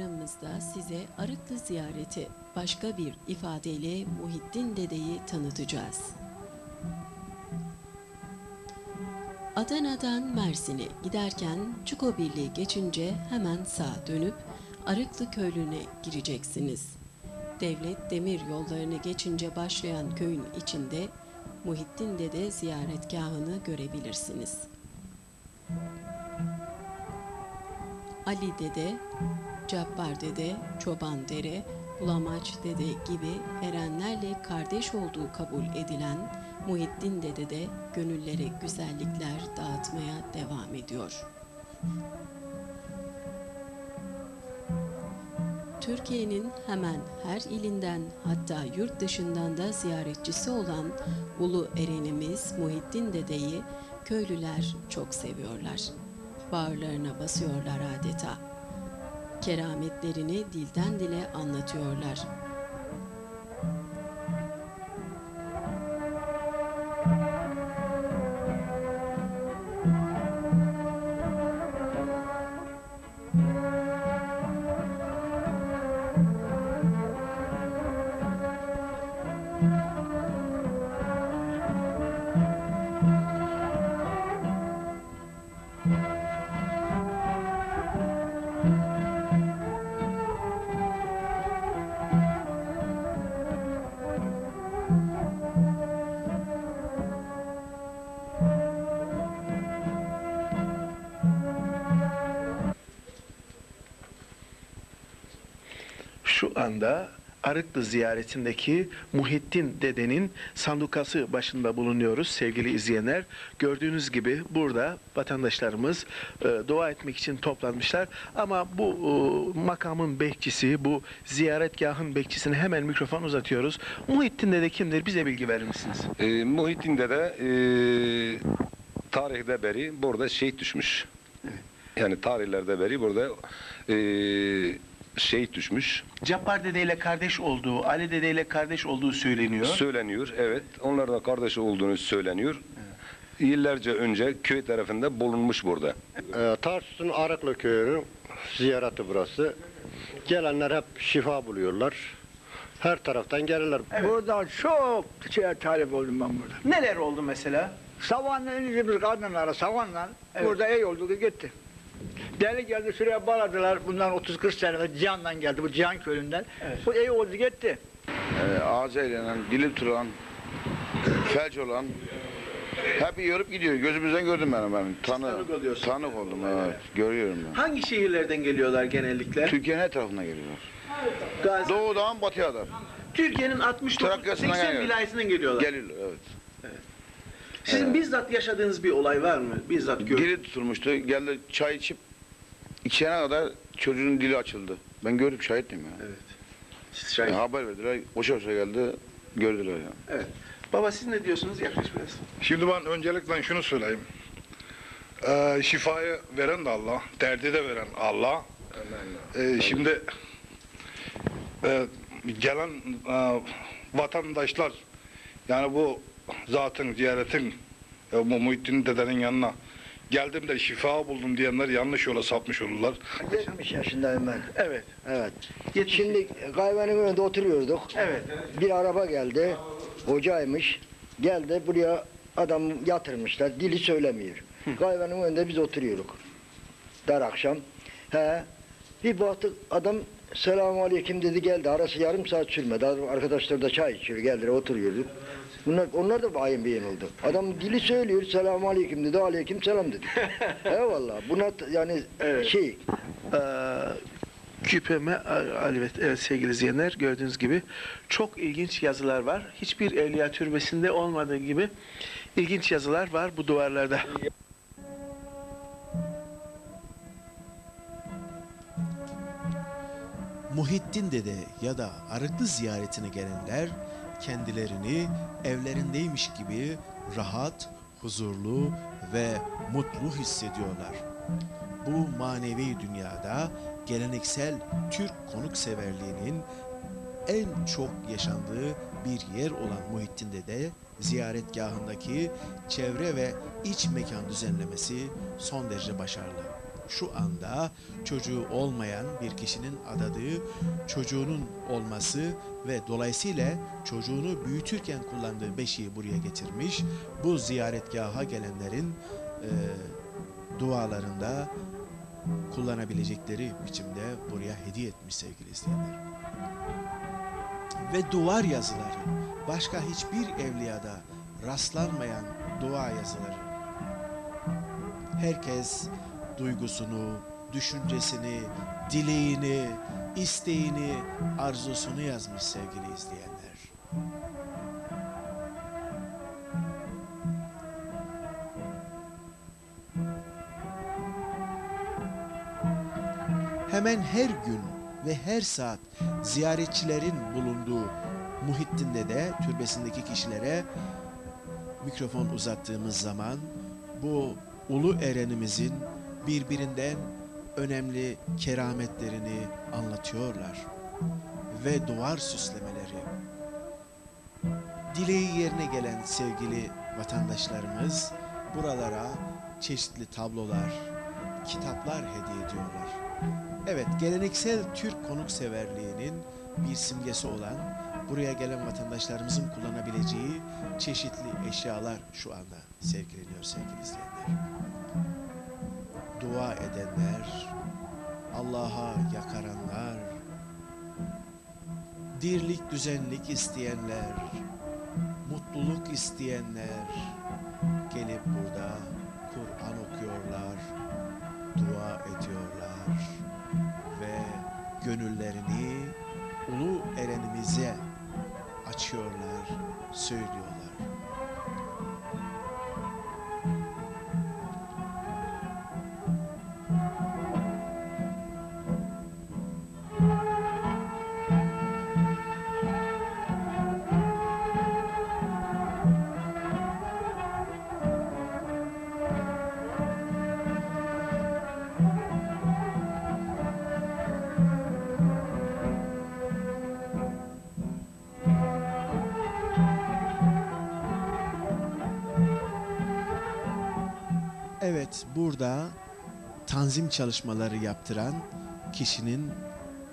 programımızda size Arıklı ziyareti başka bir ifadeyle Muhittin Dede'yi tanıtacağız. Adana'dan Mersin'e giderken Çuko Birliği geçince hemen sağa dönüp Arıklı köylüne gireceksiniz. Devlet demir yollarını geçince başlayan köyün içinde Muhittin Dede ziyaretgahını görebilirsiniz. Ali Dede, Cabbar Dede, Çoban Dere, Bulamaç Dede gibi erenlerle kardeş olduğu kabul edilen Muhittin Dede de gönüllere güzellikler dağıtmaya devam ediyor. Türkiye'nin hemen her ilinden hatta yurt dışından da ziyaretçisi olan Ulu Erenimiz Muhittin Dede'yi köylüler çok seviyorlar. Bağırlarına basıyorlar adeta. Kerametlerini dilden dile anlatıyorlar. Şu anda Arıklı ziyaretindeki Muhittin dedenin sandukası başında bulunuyoruz sevgili izleyenler. Gördüğünüz gibi burada vatandaşlarımız e, dua etmek için toplanmışlar. Ama bu e, makamın bekçisi, bu ziyaretgahın bekçisine hemen mikrofon uzatıyoruz. Muhittin dede kimdir? Bize bilgi verir misiniz? E, Muhittin'de de e, tarihte beri burada şehit düşmüş. Yani tarihlerde beri burada e, şehit düşmüş. Cabbar dedeyle kardeş olduğu, Ali dedeyle kardeş olduğu söyleniyor. Söyleniyor, evet. Onların da kardeşi olduğunu söyleniyor. Yıllarca önce köy tarafında bulunmuş burada. Ee, Tarsus'un Arıklı köyünün ziyareti burası. Gelenler hep şifa buluyorlar. Her taraftan gelirler. Buradan çok şeye talip oldum ben burada. Neler oldu mesela? Savanla bir kadınlara savanla Evet. burada iyi oldu ki gitti. Deli geldi şuraya bağladılar. Bundan 30-40 sene evvel Cihan'dan geldi. Bu Cihan köyünden. Evet. Bu iyi oldu gitti. e, ağzıyla, dili tutulan, felç olan hep yürüp gidiyor. Gözümüzden gördüm ben ben. Tanı, tanık oluyorsun. tanık oldum evet. Görüyorum ben. Hangi şehirlerden geliyorlar genellikle? Türkiye'nin her tarafına geliyorlar. Gazi- Doğudan batıya da Türkiye'nin 69 Trakya'sından 80 geliyor. vilayetinden geliyorlar. geliyorlar evet. Sizin bizzat yaşadığınız bir olay var mı? Bizzat gör. Dili tutulmuştu. Geldi çay içip içene kadar çocuğun dili açıldı. Ben gördüm şahittim ya. Evet. Siz Yani şahit. haber verdiler. Koşa koşa geldi. Gördüler ya. Evet. Baba siz ne diyorsunuz? Yaklaş biraz. Şimdi ben öncelikle şunu söyleyeyim. Ee, şifayı veren de Allah, derdi de veren Allah. Ee, şimdi e, gelen e, vatandaşlar yani bu zatın, ziyaretin e, bu Muhittin dedenin yanına geldim de şifa buldum diyenler yanlış yola sapmış olurlar. 70 yaşındayım ben. Evet. Evet. Şimdi kahvenin önünde oturuyorduk. Evet. Bir araba geldi. Hocaymış. Geldi buraya adam yatırmışlar. Dili söylemiyor. Kahvenin önünde biz oturuyoruz. Dar akşam. He. Bir baktık adam selamun aleyküm dedi geldi. Arası yarım saat sürmedi. Arkadaşlar da çay içiyor. Geldiler oturuyorduk. Bunlar, onlar da bayım beyin oldu. Adam dili söylüyor. Selamun aleyküm dedi. Aleyküm selam dedi. Eyvallah. Buna yani Evet. şey Ee, küpeme Alvet, evet sevgili izleyenler gördüğünüz gibi çok ilginç yazılar var. Hiçbir evliya türbesinde olmadığı gibi ilginç yazılar var bu duvarlarda. Muhittin Dede ya da Arıklı ziyaretine gelenler kendilerini evlerindeymiş gibi rahat, huzurlu ve mutlu hissediyorlar. Bu manevi dünyada geleneksel Türk konukseverliğinin en çok yaşandığı bir yer olan Muhittin Dede ziyaretgahındaki çevre ve iç mekan düzenlemesi son derece başarılı. Şu anda çocuğu olmayan bir kişinin adadığı çocuğunun olması ve dolayısıyla çocuğunu büyütürken kullandığı beşiği buraya getirmiş. Bu ziyaretgaha gelenlerin e, dualarında kullanabilecekleri biçimde buraya hediye etmiş sevgili izleyenler. Ve duvar yazıları başka hiçbir evliyada rastlanmayan dua yazıları. Herkes duygusunu, düşüncesini, dileğini, isteğini, arzusunu yazmış sevgili izleyenler. Hemen her gün ve her saat ziyaretçilerin bulunduğu Muhittin'de de türbesindeki kişilere mikrofon uzattığımız zaman bu ulu erenimizin birbirinden önemli kerametlerini anlatıyorlar ve duvar süslemeleri. Dileği yerine gelen sevgili vatandaşlarımız buralara çeşitli tablolar, kitaplar hediye ediyorlar. Evet, geleneksel Türk konukseverliğinin bir simgesi olan buraya gelen vatandaşlarımızın kullanabileceği çeşitli eşyalar şu anda sergileniyor sevgili izleyenler. Dua edenler, Allah'a yakaranlar, dirlik düzenlik isteyenler, mutluluk isteyenler gelip burada Kur'an okuyorlar, dua ediyorlar ve gönüllerini ulu erenimize açıyorlar, söylüyorlar. Evet, burada tanzim çalışmaları yaptıran kişinin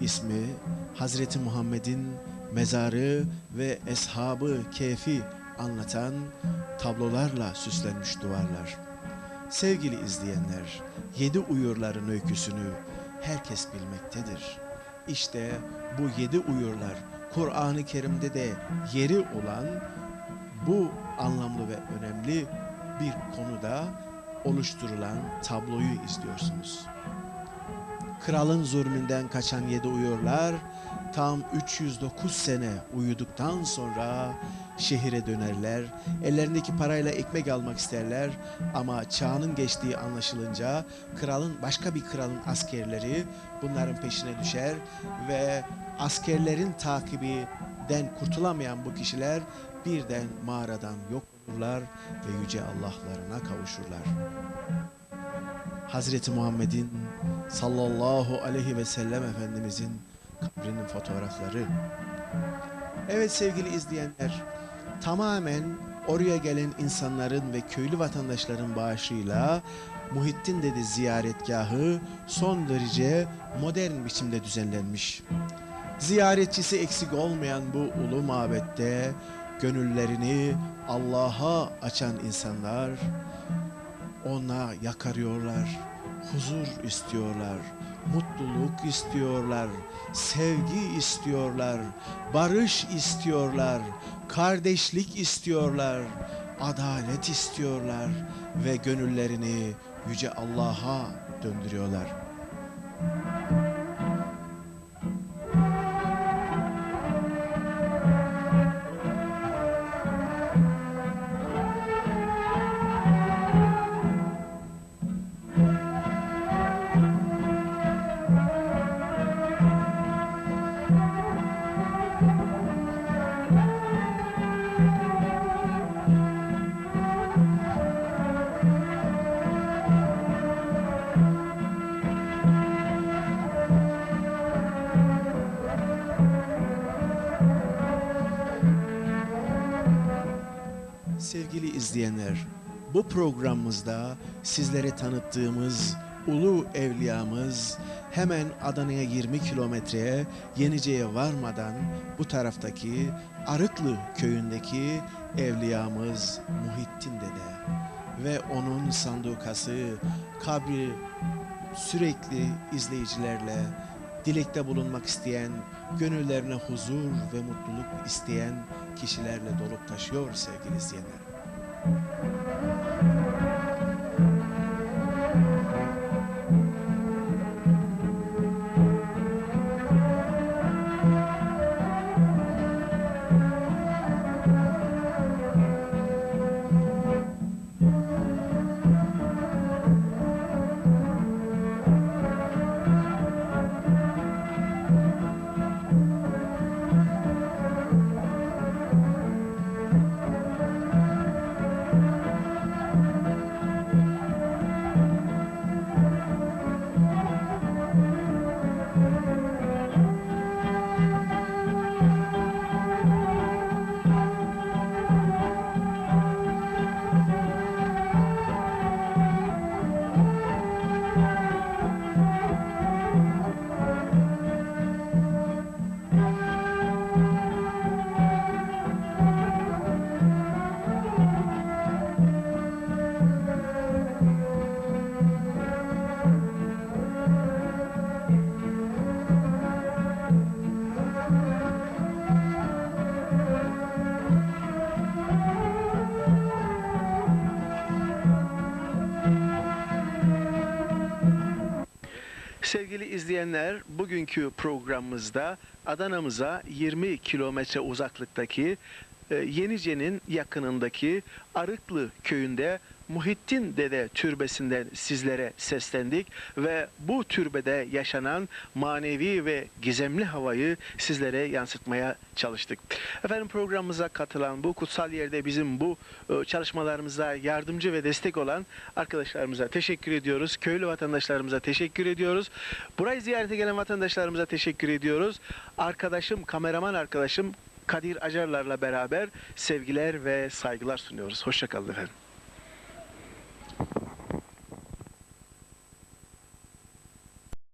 ismi Hazreti Muhammed'in mezarı ve eshabı keyfi anlatan tablolarla süslenmiş duvarlar. Sevgili izleyenler, yedi uyurların öyküsünü herkes bilmektedir. İşte bu yedi uyurlar Kur'an-ı Kerim'de de yeri olan bu anlamlı ve önemli bir konuda oluşturulan tabloyu izliyorsunuz. Kralın zulmünden kaçan yedi uyurlar tam 309 sene uyuduktan sonra şehire dönerler. Ellerindeki parayla ekmek almak isterler ama çağının geçtiği anlaşılınca kralın başka bir kralın askerleri bunların peşine düşer ve askerlerin takibinden kurtulamayan bu kişiler birden mağaradan yok olurlar ve yüce Allah'larına kavuşurlar. Hazreti Muhammed'in sallallahu aleyhi ve sellem Efendimizin kabrinin fotoğrafları. Evet sevgili izleyenler, tamamen oraya gelen insanların ve köylü vatandaşların bağışıyla Muhittin Dede ziyaretgahı son derece modern biçimde düzenlenmiş. Ziyaretçisi eksik olmayan bu ulu mabette gönüllerini Allah'a açan insanlar ona yakarıyorlar, huzur istiyorlar, mutluluk istiyorlar, sevgi istiyorlar, barış istiyorlar, kardeşlik istiyorlar, adalet istiyorlar ve gönüllerini yüce Allah'a döndürüyorlar. İzleyenler, bu programımızda sizlere tanıttığımız ulu evliyamız hemen Adana'ya 20 kilometreye Yenice'ye varmadan bu taraftaki Arıklı köyündeki evliyamız Muhittin Dede ve onun sandukası, kabri sürekli izleyicilerle dilekte bulunmak isteyen, gönüllerine huzur ve mutluluk isteyen kişilerle dolup taşıyor sevgili izleyenler. thank you Sevgili izleyenler, bugünkü programımızda Adana'mıza 20 kilometre uzaklıktaki e, Yenice'nin yakınındaki Arıklı köyünde Muhittin Dede türbesinden sizlere seslendik ve bu türbede yaşanan manevi ve gizemli havayı sizlere yansıtmaya çalıştık. Efendim programımıza katılan bu kutsal yerde bizim bu e, çalışmalarımıza yardımcı ve destek olan arkadaşlarımıza teşekkür ediyoruz. Köylü vatandaşlarımıza teşekkür ediyoruz. Burayı ziyarete gelen vatandaşlarımıza teşekkür ediyoruz. Arkadaşım, kameraman arkadaşım Kadir Acarlar'la beraber sevgiler ve saygılar sunuyoruz. Hoşçakalın efendim.